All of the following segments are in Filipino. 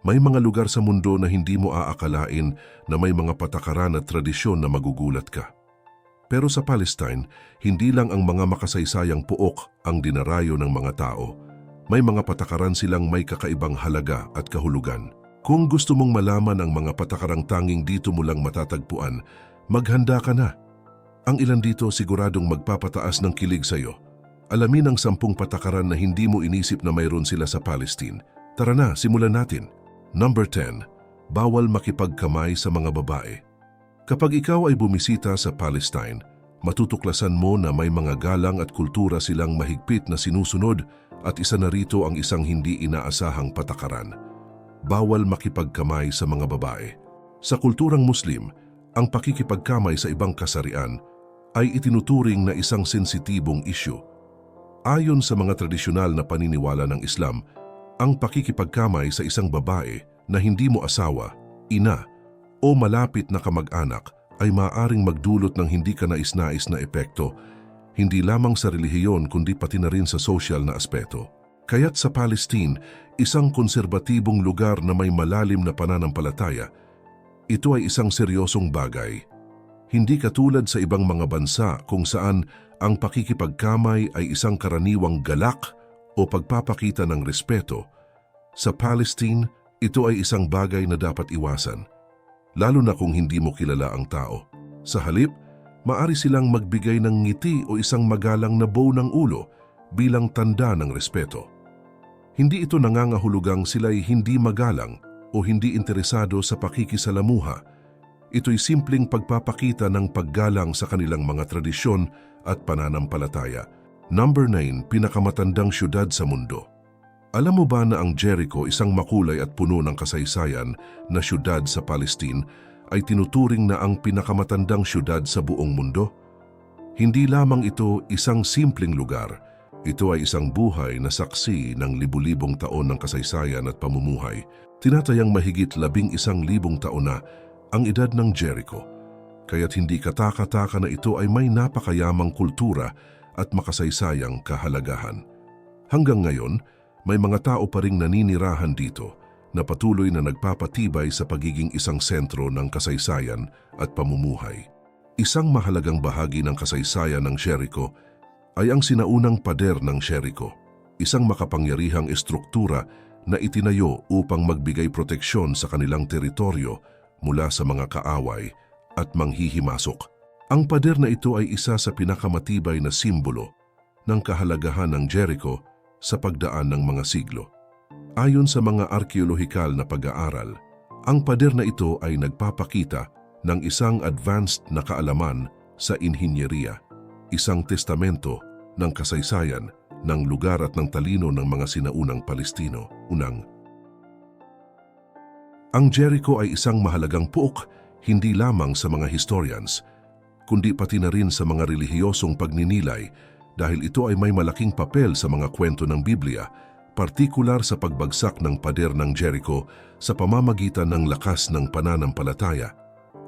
May mga lugar sa mundo na hindi mo aakalain na may mga patakaran at tradisyon na magugulat ka. Pero sa Palestine, hindi lang ang mga makasaysayang puok ang dinarayo ng mga tao. May mga patakaran silang may kakaibang halaga at kahulugan. Kung gusto mong malaman ang mga patakarang tanging dito mo lang matatagpuan, maghanda ka na. Ang ilan dito siguradong magpapataas ng kilig sa iyo. Alamin ang sampung patakaran na hindi mo inisip na mayroon sila sa Palestine. Tara na, simulan natin. Number 10. Bawal makipagkamay sa mga babae. Kapag ikaw ay bumisita sa Palestine, matutuklasan mo na may mga galang at kultura silang mahigpit na sinusunod at isa na rito ang isang hindi inaasahang patakaran. Bawal makipagkamay sa mga babae. Sa kulturang Muslim, ang pakikipagkamay sa ibang kasarian ay itinuturing na isang sensitibong isyu. Ayon sa mga tradisyonal na paniniwala ng Islam, ang pakikipagkamay sa isang babae na hindi mo asawa, ina, o malapit na kamag-anak ay maaring magdulot ng hindi ka nais-nais na epekto, hindi lamang sa relihiyon kundi pati na rin sa social na aspeto. Kaya't sa Palestine, isang konserbatibong lugar na may malalim na pananampalataya, ito ay isang seryosong bagay. Hindi katulad sa ibang mga bansa kung saan ang pakikipagkamay ay isang karaniwang galak o pagpapakita ng respeto, sa Palestine, ito ay isang bagay na dapat iwasan, lalo na kung hindi mo kilala ang tao. Sa halip, maari silang magbigay ng ngiti o isang magalang na bow ng ulo bilang tanda ng respeto. Hindi ito nangangahulugang sila'y hindi magalang o hindi interesado sa pakikisalamuha. Ito'y simpleng pagpapakita ng paggalang sa kanilang mga tradisyon at pananampalataya. Number 9, pinakamatandang syudad sa mundo. Alam mo ba na ang Jericho, isang makulay at puno ng kasaysayan na syudad sa Palestine, ay tinuturing na ang pinakamatandang syudad sa buong mundo? Hindi lamang ito isang simpleng lugar, ito ay isang buhay na saksi ng libu-libong taon ng kasaysayan at pamumuhay. Tinatayang mahigit labing isang libong taon na ang edad ng Jericho, kaya't hindi kataka-taka na ito ay may napakayamang kultura at makasaysayang kahalagahan. Hanggang ngayon, may mga tao pa ring naninirahan dito na patuloy na nagpapatibay sa pagiging isang sentro ng kasaysayan at pamumuhay. Isang mahalagang bahagi ng kasaysayan ng Jericho ay ang sinaunang pader ng Jericho, isang makapangyarihang estruktura na itinayo upang magbigay proteksyon sa kanilang teritoryo mula sa mga kaaway at manghihimasok. Ang pader na ito ay isa sa pinakamatibay na simbolo ng kahalagahan ng Jericho sa pagdaan ng mga siglo. Ayon sa mga arkeolohikal na pag-aaral, ang pader na ito ay nagpapakita ng isang advanced na kaalaman sa inhinyeriya, isang testamento ng kasaysayan ng lugar at ng talino ng mga sinaunang Palestino. Unang, ang Jericho ay isang mahalagang puok hindi lamang sa mga historians, kundi pati na rin sa mga relihiyosong pagninilay dahil ito ay may malaking papel sa mga kwento ng Biblia, partikular sa pagbagsak ng pader ng Jericho sa pamamagitan ng lakas ng pananampalataya.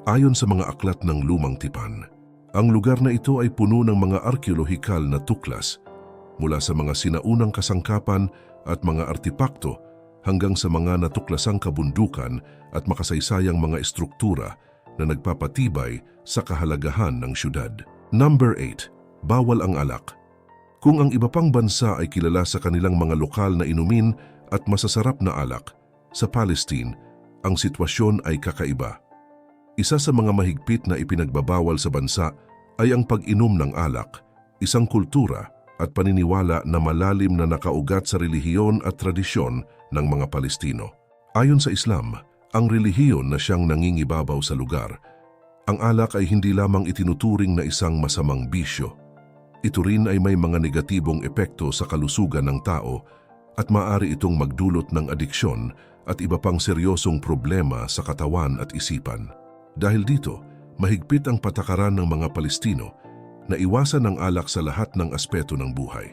Ayon sa mga aklat ng lumang tipan, ang lugar na ito ay puno ng mga arkeolohikal na tuklas mula sa mga sinaunang kasangkapan at mga artipakto hanggang sa mga natuklasang kabundukan at makasaysayang mga estruktura na nagpapatibay sa kahalagahan ng syudad. Number 8. Bawal ang alak. Kung ang iba pang bansa ay kilala sa kanilang mga lokal na inumin at masasarap na alak, sa Palestine, ang sitwasyon ay kakaiba. Isa sa mga mahigpit na ipinagbabawal sa bansa ay ang pag-inom ng alak, isang kultura at paniniwala na malalim na nakaugat sa relihiyon at tradisyon ng mga Palestino. Ayon sa Islam, ang relihiyon na siyang nangingibabaw sa lugar, ang alak ay hindi lamang itinuturing na isang masamang bisyo, ito rin ay may mga negatibong epekto sa kalusugan ng tao at maaari itong magdulot ng adiksyon at iba pang seryosong problema sa katawan at isipan. Dahil dito, mahigpit ang patakaran ng mga Palestino na iwasan ang alak sa lahat ng aspeto ng buhay.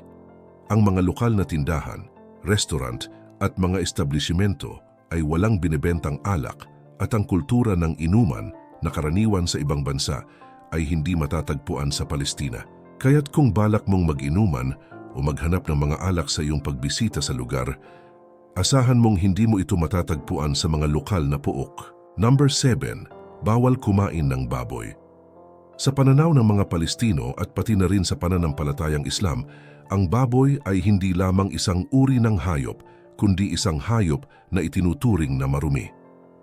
Ang mga lokal na tindahan, restaurant at mga establishmento ay walang binebentang alak at ang kultura ng inuman na karaniwan sa ibang bansa ay hindi matatagpuan sa Palestina. Kaya't kung balak mong mag-inuman o maghanap ng mga alak sa iyong pagbisita sa lugar, Asahan mong hindi mo ito matatagpuan sa mga lokal na puok. Number 7. Bawal kumain ng baboy. Sa pananaw ng mga Palestino at pati na rin sa pananampalatayang Islam, ang baboy ay hindi lamang isang uri ng hayop, kundi isang hayop na itinuturing na marumi.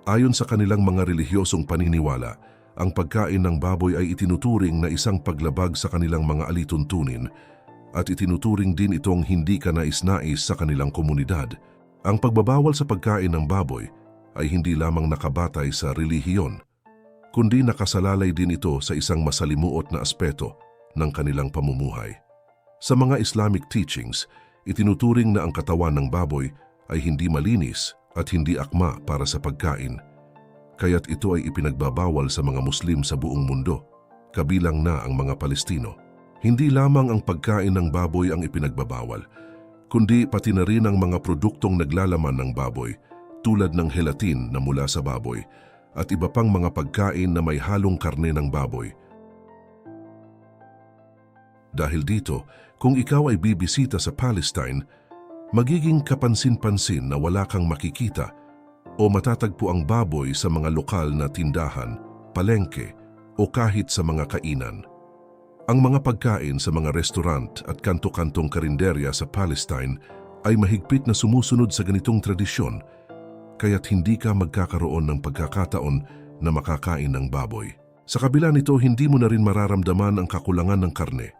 Ayon sa kanilang mga relihiyosong paniniwala, ang pagkain ng baboy ay itinuturing na isang paglabag sa kanilang mga alituntunin at itinuturing din itong hindi kanais-nais sa kanilang komunidad. Ang pagbabawal sa pagkain ng baboy ay hindi lamang nakabatay sa relihiyon, kundi nakasalalay din ito sa isang masalimuot na aspeto ng kanilang pamumuhay. Sa mga Islamic teachings, itinuturing na ang katawan ng baboy ay hindi malinis at hindi akma para sa pagkain, kaya't ito ay ipinagbabawal sa mga Muslim sa buong mundo, kabilang na ang mga Palestino. Hindi lamang ang pagkain ng baboy ang ipinagbabawal, kundi pati na rin ang mga produktong naglalaman ng baboy tulad ng helatin na mula sa baboy at iba pang mga pagkain na may halong karne ng baboy. Dahil dito, kung ikaw ay bibisita sa Palestine, magiging kapansin-pansin na wala kang makikita o matatagpo ang baboy sa mga lokal na tindahan, palengke o kahit sa mga kainan. Ang mga pagkain sa mga restaurant at kanto-kantong karinderya sa Palestine ay mahigpit na sumusunod sa ganitong tradisyon kaya't hindi ka magkakaroon ng pagkakataon na makakain ng baboy. Sa kabila nito, hindi mo na rin mararamdaman ang kakulangan ng karne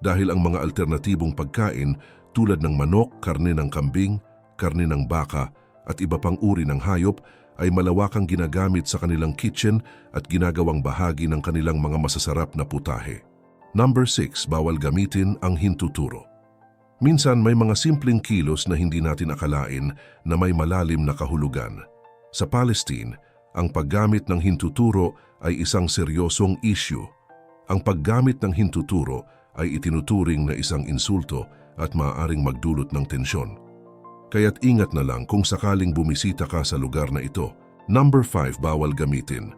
dahil ang mga alternatibong pagkain tulad ng manok, karne ng kambing, karne ng baka at iba pang uri ng hayop ay malawakang ginagamit sa kanilang kitchen at ginagawang bahagi ng kanilang mga masasarap na putahe. Number 6, bawal gamitin ang hintuturo. Minsan may mga simpleng kilos na hindi natin akalain na may malalim na kahulugan. Sa Palestine, ang paggamit ng hintuturo ay isang seryosong issue. Ang paggamit ng hintuturo ay itinuturing na isang insulto at maaaring magdulot ng tensyon. Kaya't ingat na lang kung sakaling bumisita ka sa lugar na ito. Number 5, bawal gamitin.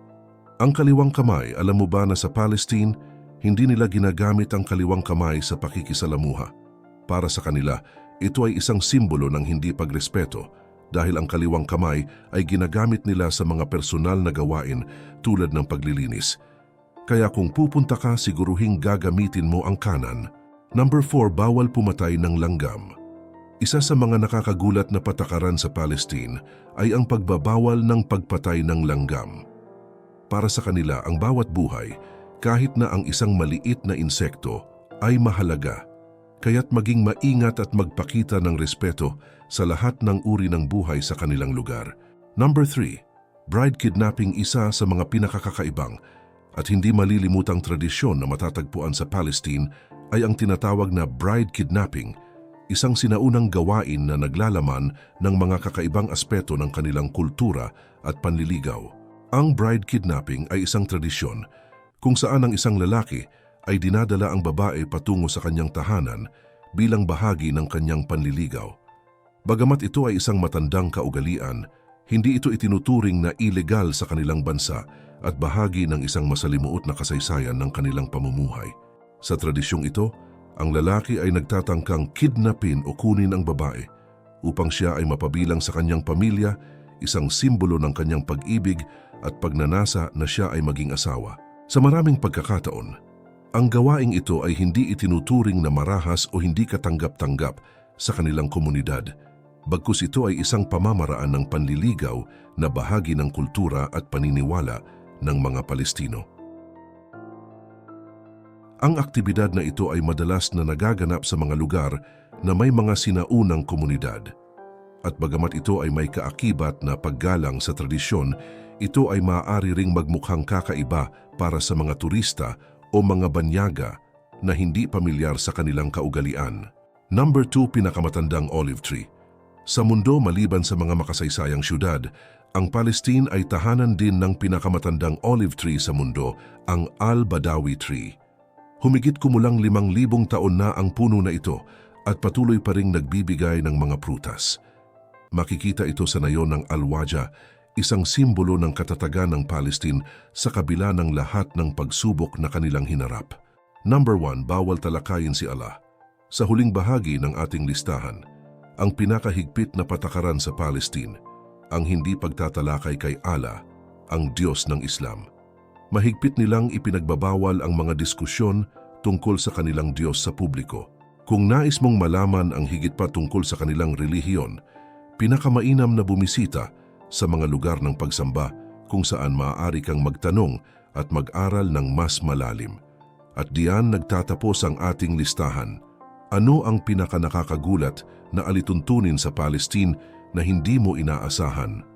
Ang kaliwang kamay, alam mo ba na sa Palestine, hindi nila ginagamit ang kaliwang kamay sa pakikisalamuha. Para sa kanila, ito ay isang simbolo ng hindi pagrespeto dahil ang kaliwang kamay ay ginagamit nila sa mga personal na gawain tulad ng paglilinis. Kaya kung pupunta ka, siguruhing gagamitin mo ang kanan. Number 4, bawal pumatay ng langgam. Isa sa mga nakakagulat na patakaran sa Palestine ay ang pagbabawal ng pagpatay ng langgam. Para sa kanila, ang bawat buhay, kahit na ang isang maliit na insekto, ay mahalaga kaya't maging maingat at magpakita ng respeto sa lahat ng uri ng buhay sa kanilang lugar. Number 3. Bride kidnapping isa sa mga pinakakakaibang at hindi malilimutang tradisyon na matatagpuan sa Palestine ay ang tinatawag na bride kidnapping, isang sinaunang gawain na naglalaman ng mga kakaibang aspeto ng kanilang kultura at panliligaw. Ang bride kidnapping ay isang tradisyon kung saan ang isang lalaki ay dinadala ang babae patungo sa kanyang tahanan bilang bahagi ng kanyang panliligaw. Bagamat ito ay isang matandang kaugalian, hindi ito itinuturing na ilegal sa kanilang bansa at bahagi ng isang masalimuot na kasaysayan ng kanilang pamumuhay. Sa tradisyong ito, ang lalaki ay nagtatangkang kidnapin o kunin ang babae upang siya ay mapabilang sa kanyang pamilya, isang simbolo ng kanyang pag-ibig at pagnanasa na siya ay maging asawa. Sa maraming pagkakataon, ang gawaing ito ay hindi itinuturing na marahas o hindi katanggap-tanggap sa kanilang komunidad. Bagkus ito ay isang pamamaraan ng panliligaw na bahagi ng kultura at paniniwala ng mga Palestino. Ang aktibidad na ito ay madalas na nagaganap sa mga lugar na may mga sinaunang komunidad. At bagamat ito ay may kaakibat na paggalang sa tradisyon, ito ay maaari ring magmukhang kakaiba para sa mga turista o mga banyaga na hindi pamilyar sa kanilang kaugalian. Number 2, pinakamatandang olive tree. Sa mundo maliban sa mga makasaysayang syudad, ang Palestine ay tahanan din ng pinakamatandang olive tree sa mundo, ang Al-Badawi tree. Humigit kumulang limang libong taon na ang puno na ito at patuloy pa ring nagbibigay ng mga prutas. Makikita ito sa nayon ng Al-Waja, isang simbolo ng katatagan ng Palestine sa kabila ng lahat ng pagsubok na kanilang hinarap. Number 1, bawal talakayin si Allah. Sa huling bahagi ng ating listahan, ang pinakahigpit na patakaran sa Palestine, ang hindi pagtatalakay kay Allah, ang Diyos ng Islam. Mahigpit nilang ipinagbabawal ang mga diskusyon tungkol sa kanilang Diyos sa publiko. Kung nais mong malaman ang higit pa tungkol sa kanilang relihiyon, pinakamainam na bumisita sa mga lugar ng pagsamba kung saan maaari kang magtanong at mag-aral ng mas malalim. At diyan nagtatapos ang ating listahan. Ano ang pinakanakakagulat na alituntunin sa Palestine na hindi mo inaasahan?